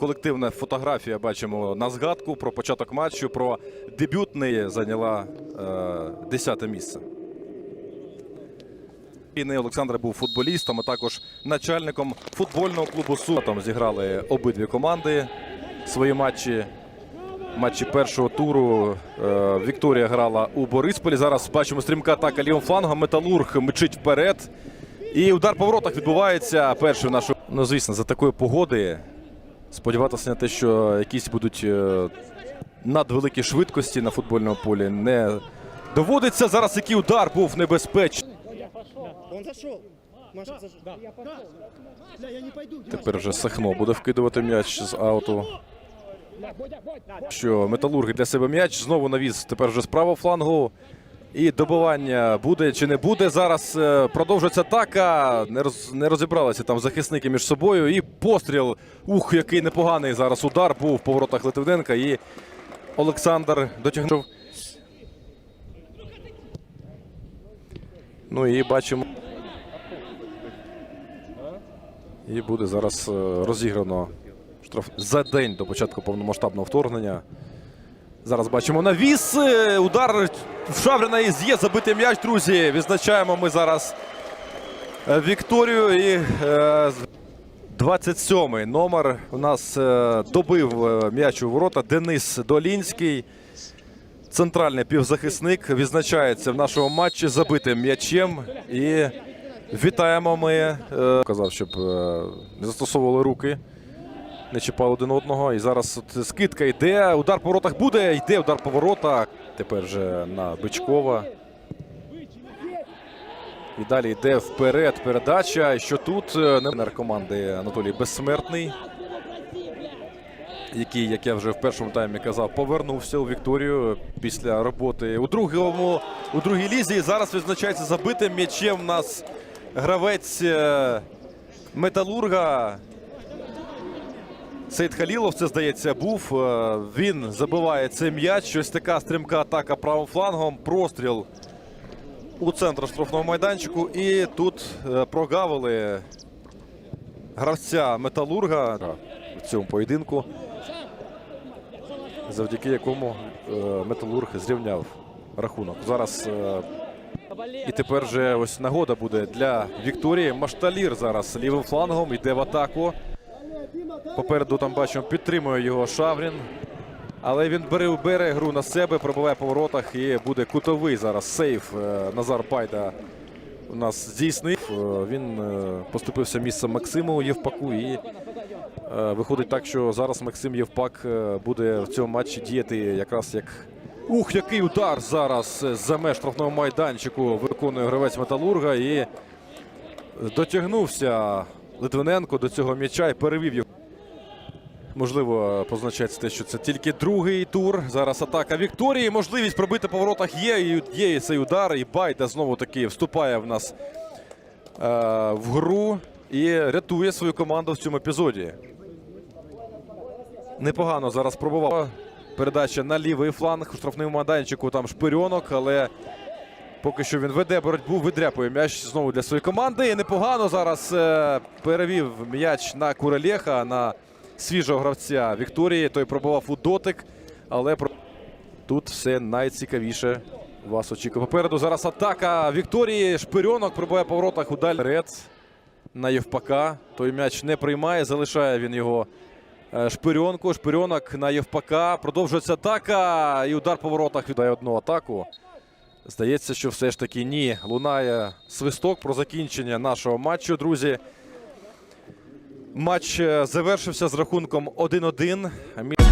колективна фотографія. Бачимо на згадку про початок матчу. Про дебютний зайняла е, 10 місце. І не Олександр був футболістом, а також начальником футбольного клубу Су. Там зіграли обидві команди свої матчі. Матчі першого туру Е, Вікторія грала у Борисполі. Зараз бачимо стрімка атака лівим флангом. Металург мчить вперед. І удар по воротах відбувається. Перший в нашу. Ну, звісно, за такої погоди сподіватися на те, що якісь будуть е, надвеликі швидкості на футбольному полі не доводиться. Зараз який удар був небезпечний. Тепер вже Сахно буде вкидувати м'яч з ауту. Що металурги для себе м'яч знову навіз тепер вже з правого флангу. І добивання буде чи не буде. Зараз е, продовжується атака. Не, роз, не розібралися там захисники між собою. І постріл. Ух, який непоганий зараз удар був в поворотах Литвиненка. І Олександр дотягнув. Ну і бачимо. І буде зараз е, розіграно штраф за день до початку повномасштабного вторгнення. Зараз бачимо навіс. е, Удар в Шаврина і є забитий м'яч, друзі. Відзначаємо ми зараз е, Вікторію. І е, 27-й номер у нас е, добив е, м'яч у ворота Денис Долінський. Центральний півзахисник відзначається в нашому матчі забитим м'ячем. І вітаємо ми. е, Казав, щоб е, не застосовували руки, не чіпали один одного. І зараз от скидка йде. Удар по воротах буде. Йде удар по воротах. Тепер вже на Бичкова. І далі йде вперед передача. Що тут е, команди Анатолій Безсмертний який, як я вже в першому таймі казав, повернувся у Вікторію після роботи у другому у другій лізі. І зараз відзначається забитим м'ячем. У нас гравець е, металурга. Сейд Халілов, це здається, був. Е, Він забиває цей м'яч. Ось така стрімка атака правим флангом. Простріл у центр штрафного майданчику. І тут е, прогавили гравця металурга в цьому поєдинку завдяки якому е, Металург зрівняв рахунок. Зараз і тепер вже ось нагода буде для Вікторії. Машталір зараз лівим флангом йде в атаку. Попереду там бачимо, підтримує його Шаврін. Але він бере, бере гру на себе, пробиває по воротах і буде кутовий зараз сейф. Е, Назар Байда у нас здійснив. Е, Він е, поступився місцем Максиму Євпаку і виходить так, що зараз Максим Євпак буде в цьому матчі діяти якраз як. Ух, який удар зараз за меж штрафного майданчику виконує гравець Металурга і дотягнувся Литвиненко до цього м'яча і перевів його. Можливо, позначається те, що це тільки другий тур. Зараз атака Вікторії. Можливість пробити по воротах є. І є і цей удар. І Байда знову таки вступає в нас е, в гру і рятує свою команду в цьому епізоді. Непогано зараз пробував. Передача на лівий фланг у штрафному майданчику. Там шпирьонок, але поки що він веде боротьбу, видряпує м'яч знову для своєї команди. І непогано зараз е, перевів м'яч на Курелєха, на свіжого гравця Вікторії. Той пробував у дотик, але тут все найцікавіше вас очікує. Попереду зараз атака Вікторії. Шпирьонок пробує по воротах у даль. Ред на Євпака. Той м'яч не приймає, залишає він його е, шпирьонку. Шпирьонок на Євпака. Продовжується атака. І удар по воротах віддає одну атаку. Здається, що все ж таки ні. Лунає свисток про закінчення нашого матчу, друзі. Матч е, завершився з рахунком 1-1. Мі-